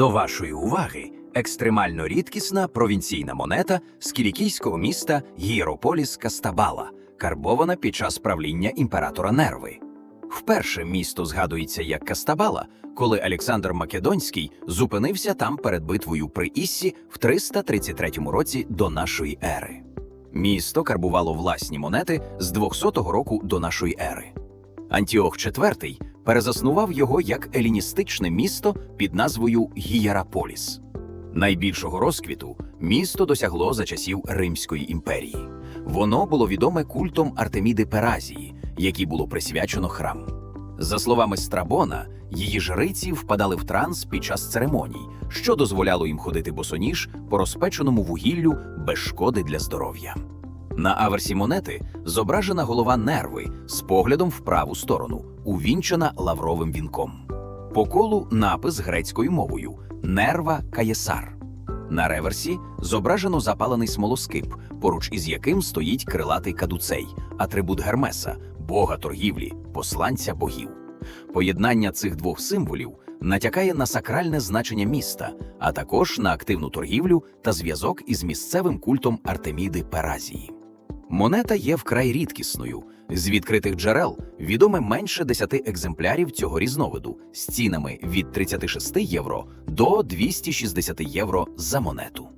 До вашої уваги екстремально рідкісна провінційна монета з кілікійського міста Гієрополіс Кастабала, карбована під час правління імператора Нерви. Вперше місто згадується як Кастабала, коли Олександр Македонський зупинився там перед битвою при Іссі в 333 році до нашої ери. Місто карбувало власні монети з 200 року до нашої ери. Антіох IV перезаснував його як еліністичне місто під назвою Гієраполіс. Найбільшого розквіту місто досягло за часів Римської імперії. Воно було відоме культом Артеміди Перазії, якій було присвячено храм. За словами Страбона, її жриці впадали в транс під час церемоній, що дозволяло їм ходити босоніж по розпеченому вугіллю без шкоди для здоров'я. На аверсі монети зображена голова нерви з поглядом в праву сторону, увінчена лавровим вінком. По колу напис грецькою мовою нерва каєсар. На реверсі зображено запалений смолоскип, поруч із яким стоїть крилатий кадуцей, атрибут Гермеса, бога торгівлі, посланця богів. Поєднання цих двох символів натякає на сакральне значення міста, а також на активну торгівлю та зв'язок із місцевим культом Артеміди Перазії. Монета є вкрай рідкісною. З відкритих джерел відоме менше 10 екземплярів цього різновиду з цінами від 36 євро до 260 євро за монету.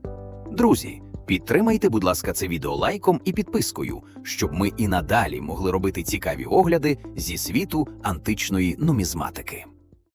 Друзі, підтримайте, будь ласка, це відео лайком і підпискою, щоб ми і надалі могли робити цікаві огляди зі світу античної нумізматики.